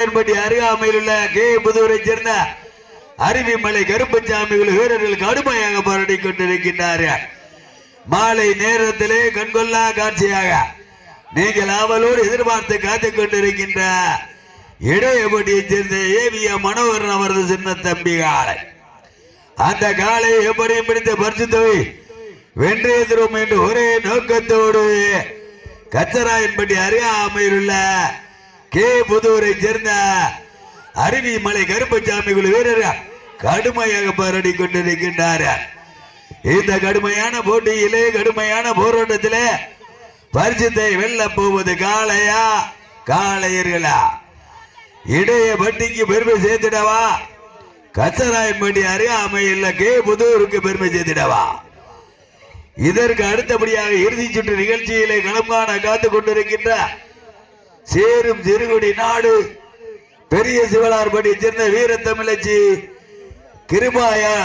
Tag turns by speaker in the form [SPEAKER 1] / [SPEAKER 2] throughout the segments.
[SPEAKER 1] என்படி அருகாமையில் உள்ள கே. புதூரை சேர்ந்த அருவிமலை கருப்பசாமிகள் வீரர்கள் கடுமையாக போராடி கொண்டிருக்கின்றார்கள் மாலை நேரத்திலே கண்கொள்ளா காட்சியாக நீங்கள் அவளோடு எதிர்பார்த்து காத்துக் கொண்டிருக்கின்ற இடையபடியை சேர்ந்த ஏவிய மனோகரன் அவரது சின்ன தம்பி காலை அந்த காலை எப்படியும் பிடித்த பரிசுத்தவை வென்றே தரும் என்று ஒரே நோக்கத்தோடு கச்சராயன்படி அறியாமையில் உள்ள கே புதூரை சேர்ந்த அருவி மலை கருப்பசாமி குழு வீரர் கடுமையாக போராடி கொண்டிருக்கின்றார். இந்த கடுமையான போட்டியிலே கடுமையான போராட்டத்திலே பரிசுத்தை வெல்ல போவது காளையா? காளையர்களா? இடைய பட்டிக்கு பெருமை சேர்த்திடவா? கச்சராயன்பட்டி அருகாமையில் கே புதூருக்கு பெருமை சேர்த்திடவா? இதற்கு அடுத்தபடியாக இறுதி சுற்று நிகழ்ச்சியிலே களம் காண காத்துக் கொண்டிருக்கின்ற சேரும் சிறுகுடி நாடு. பெரிய சிவலார்படி சேர்ந்த வீர தமிழச்சி கிருபாயா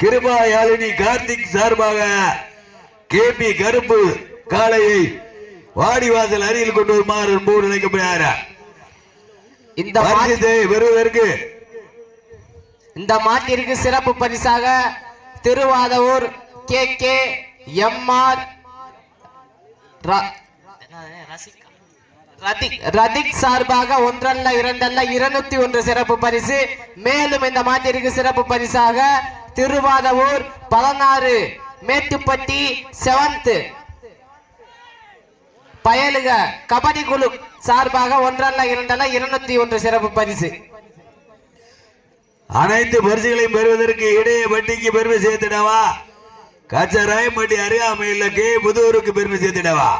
[SPEAKER 1] கிருபாயாலினி கார்த்திக் சார்பாக கே பி கருப்பு காளையை வாடிவாசல் அருகில் கொண்டு வருமாறு போர் நினைக்கப்படுகிறார்.
[SPEAKER 2] இந்த
[SPEAKER 1] பரிசத்தை பெறுவதற்கு.
[SPEAKER 2] இந்த மாட்டிற்கு சிறப்பு பரிசாக Thiruvathavur K K MR Rathik Rathik சார்பாக ஒன்றல்ல இரண்டல்ல இருநூத்தி ஒன்று சிறப்பு பரிசு. மேலும் இந்த மாட்டிற்கு சிறப்பு பரிசாக திருவாதவூர் பதினாறு மேட்டுப்பட்டி செவன்த். பயலுக கபடி குழு சார்பாக ஒன்றல்ல இரண்டல்ல இருநூத்தி ஒன்று சிறப்பு பரிசு.
[SPEAKER 1] அனைத்து பரிசுகளையும் பெறுவதற்கு இடையே வட்டிக்கு பெருமை சேர்த்திடவா? கச்சராயம்பட்டி அருகாமையில் கே புதூருக்கு பெருமை சேர்த்திடவா?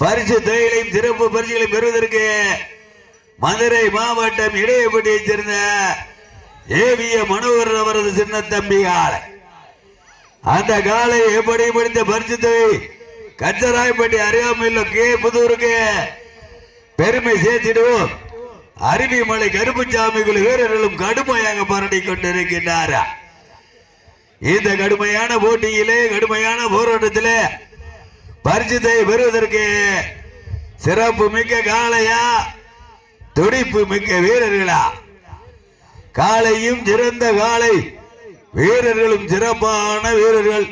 [SPEAKER 1] பரிசு தொகைகளையும் சிறப்பு பரிசுகளை பெறுவதற்கு மதுரை மாவட்டம் இடையப்பட்டியை சேர்ந்த ஏவிய மனோகர் அவரது சின்ன தம்பி காலை அந்த காலை எப்படி முடிந்த பரிசு தொகை? கச்சராயப்பட்டி அறியாமல் கே புதூருக்கு பெருமை சேர்த்திடுவோம். அருவிமலை கருப்புச்சாமிகள் வீரர்களும் கடுமையாக போராடி கொண்டிருக்கின்றார் இந்த கடுமையான போட்டியிலே கடுமையான போராட்டத்திலே பரிசுத்தை பெறுவதற்கு சிறப்பு மிக்க காளையா? துடிப்பு மிக்க வீரர்களா? காளையும் சிறந்த காளை. வீரர்களும் சிறப்பான வீரர்கள்.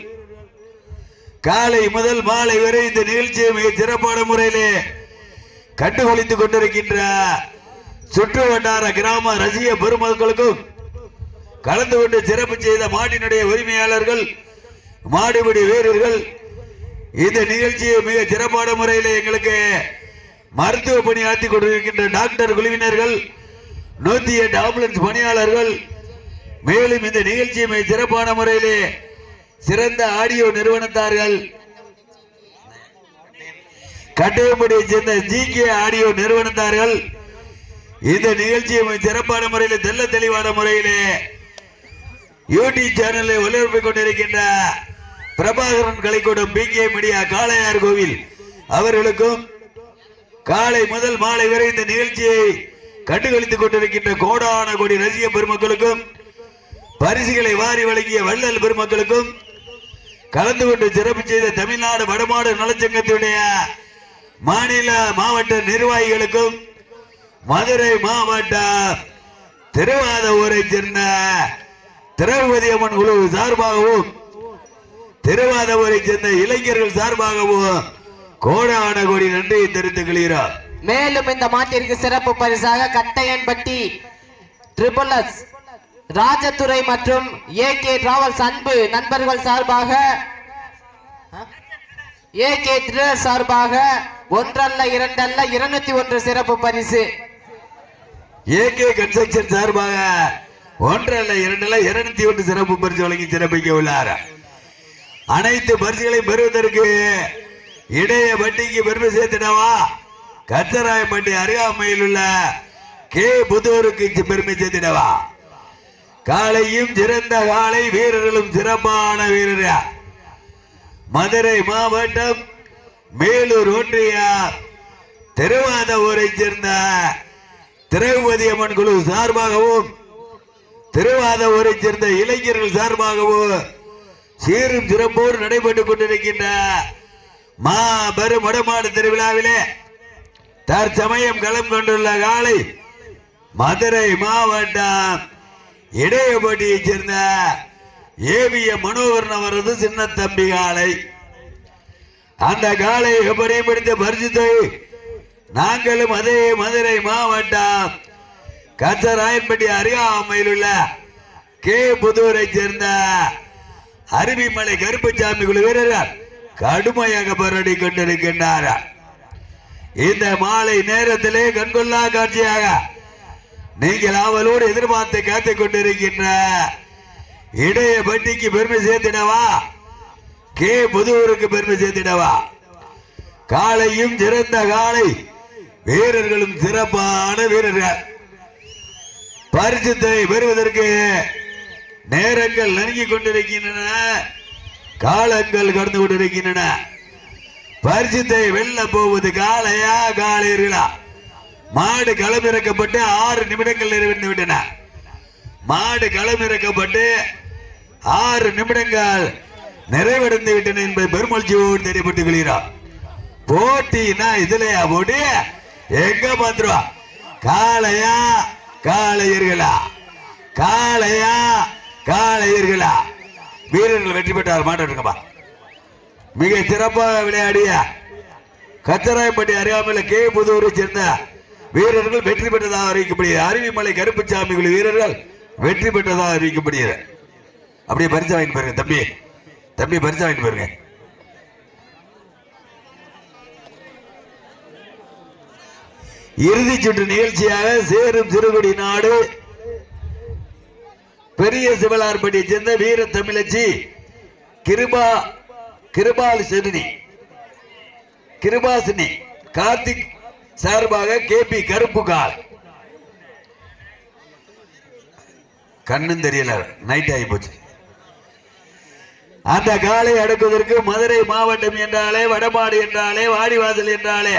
[SPEAKER 1] காலை முதல் மாலை வரை இந்த நிகழ்ச்சியை மிக சிறப்பான முறையிலே கண்டுகளித்துக் கொண்டிருக்கின்ற சுற்று வட்டார கிராம ரசிக பெருமக்களுக்கும் கலந்து கொண்டு சிறப்பு செய்த மாட்டினுடைய உரிமையாளர்கள் மாடுபிடி வீரர்கள் இந்த நிகழ்ச்சியை மிக சிறப்பான முறையில் எங்களுக்கு மருத்துவ பணி கொண்டிருக்கின்ற டாக்டர் குழுவினர்கள் நூத்தி எட்டு ஆம்புலன்ஸ் பணியாளர்கள் மேலும் இந்த நிகழ்ச்சியை மிக சிறப்பான முறையிலே சிறந்த ஆடியோ நிறுவனத்தார்கள் கட்டையம்படியை சேர்ந்த ஜி கே ஆடியோ நிறுவனத்தார்கள் இந்த நிகழ்ச்சியை மிக சிறப்பான முறையில் தெல்ல தெளிவான முறையிலே யூடியூப் சேனலை ஒளிபரப்பிக் கொண்டிருக்கின்ற Prabhakaran Kalaikoodam P K media Kalaiyar Kovil. அவர்களுக்கும் காலை முதல் மாலை வரை இந்த நிகழ்ச்சியை கண்டுகளித்துக் கொண்டிருக்கின்ற கோடான கோடி ரசிக பெருமக்களுக்கும் பரிசுகளை வாரி வழங்கிய வள்ளல் பெருமக்களுக்கும் கலந்து கொண்டு சிறப்பு செய்த தமிழ்நாடு வடமாடு நலச்சங்கத்தினுடைய மாநில மாவட்ட நிர்வாகிகளுக்கும் மதுரை மாவட்ட திருவாதூரை சேர்ந்த திரௌபதி அம்மன் குழு சார்பாகவும் திருவாதூரை சேர்ந்த இளைஞர்கள் சார்பாகவும் கோடான கோடி நன்றியை தெரிவித்துக்
[SPEAKER 2] மேலும் இந்த மாட்டிற்கு சிறப்பு பரிசாக கட்டையன்பட்டி ட்ரிபிள் எஸ் ராஜதுரை மற்றும் ஏ கே டிராவல்ஸ் அன்பு நண்பர்கள் சார்பாக ஏ கே சார்பாக ஒன்றல்ல இரண்டல்ல இருநூத்தி ஒன்று சிறப்பு பரிசு.
[SPEAKER 1] ஏகே கன்ஸ்ட்ரக்ஷன் சார்பாக ஒன்றல்ல இரண்டல்ல இருநூத்தி ஒன்று சிறப்பு பரிசு வழங்கி சிறப்பிக்க உள்ளார். அனைத்து பரிசுகளையும் பெறுவதற்கு இடைய வட்டிக்கு பெருமை சேர்த்துடவா? கச்சராயப்பட்டி அருகாமையில் உள்ள கே புதூருக்கு பெருமை சேர்த்திடவா? காலையும் சிறந்த காலை வீரர்களும் சிறப்பான வீரர். மதுரை மாவட்டம் மேலூர் ஒன்றிய திருவாத ஊரை சேர்ந்த திரௌபதி அம்மன் குழு சார்பாகவும் திருவாத ஊரை சேர்ந்த இளைஞர்கள் சார்பாகவும் சீரும் சிறப்போடு நடைபெற்றுக் கொண்டிருக்கின்ற மாபெரும் வடமாடு திருவிழாவிலே தற்சமயம் களம் கொண்டுள்ள காலை மதுரை மாவட்டம் இடையபட்டியைச் சேர்ந்த ஏவிய மனோகரன் அவரது சின்ன தம்பி காலை அந்த காலை எப்படியும் பிடித்த பரிசுத்தை நாங்களும் அதே மதுரை மாவட்டம் கச்சராயன்பட்டி அரியாமையில் உள்ள கே புதூரை சேர்ந்த அருவிமலை கருப்புசாமி குழு வீரர்கள் கடுமையாக போராடி கொண்டிருக்கின்றார்கள் இந்த மாலை நேரத்திலே கண்கொள்ளா காட்சியாக நீங்கள் அவளோடு எதிர்பார்த்து காத்துக் கொண்டிருக்கின்ற இடைய பட்டிக்கு பெருமை சேர்த்திடவா? கே. புதூருக்கு பெருமை சேர்த்திடவா? காலையும் சிறந்த காலை வீரர்களும் சிறப்பான வீரர்கள். பரிசுத்தை பெறுவதற்கு நேரங்கள் நெருங்கி கொண்டிருக்கின்றன. காலங்கள் கடந்து கொண்டிருக்கின்றன. பரிசுத்தை வெல்ல போவது காலையா காளையர்களா மாடு களமிறக்கப்பட்டு ஆறு நிமிடங்கள் நிறைவேற்றி விட்டன. மாடு களமிறக்கப்பட்டு ஆறு நிமிடங்கள் நிறைவடைந்து விட்டன என்பது பெருமழ்ச்சியோடு தெரியப்பட்டுக் கொள்கிறோம். போட்டினா இதுலயா போட்டி? எங்க பாத்துருவா காளையா காளையர்களா? காளையா காலையீர்களா வீரர்கள் வெற்றி பெற்றார் மாட்டேங்கப்பா மிக சிறப்பாக விளையாடிய கச்சராயப்பட்டி அறியாமல் கே. புதூரை சேர்ந்த வீரர்கள் வெற்றி பெற்றதாக அறிவிக்கப்படுகிறது. அருவிமலை கருப்புச்சாமி வீரர்கள் வெற்றி பெற்றதாக அறிவிக்கப்படுகிறது. அப்படியே பரிசு வாங்கி பாருங்க தம்பி. தம்பி பரிசு வாங்கி பாருங்க. இறுதிச் சுற்று நிகழ்ச்சியாக சேரும் சிறுகுடி நாடு பெரிய சிவலார்பட்டியை சேர்ந்த வீர தமிழச்சி கிருபா கிருபால் செருனி கிருபாசினி கார்த்திக் சார்பாக கே பி கருப்புகால் கண்ணும் தெரியல நைட் ஆகி போச்சு. அந்த காலை அடக்குவதற்கு மதுரை மாவட்டம் என்றாலே வடமாடு என்றாலே வாடிவாசல் என்றாலே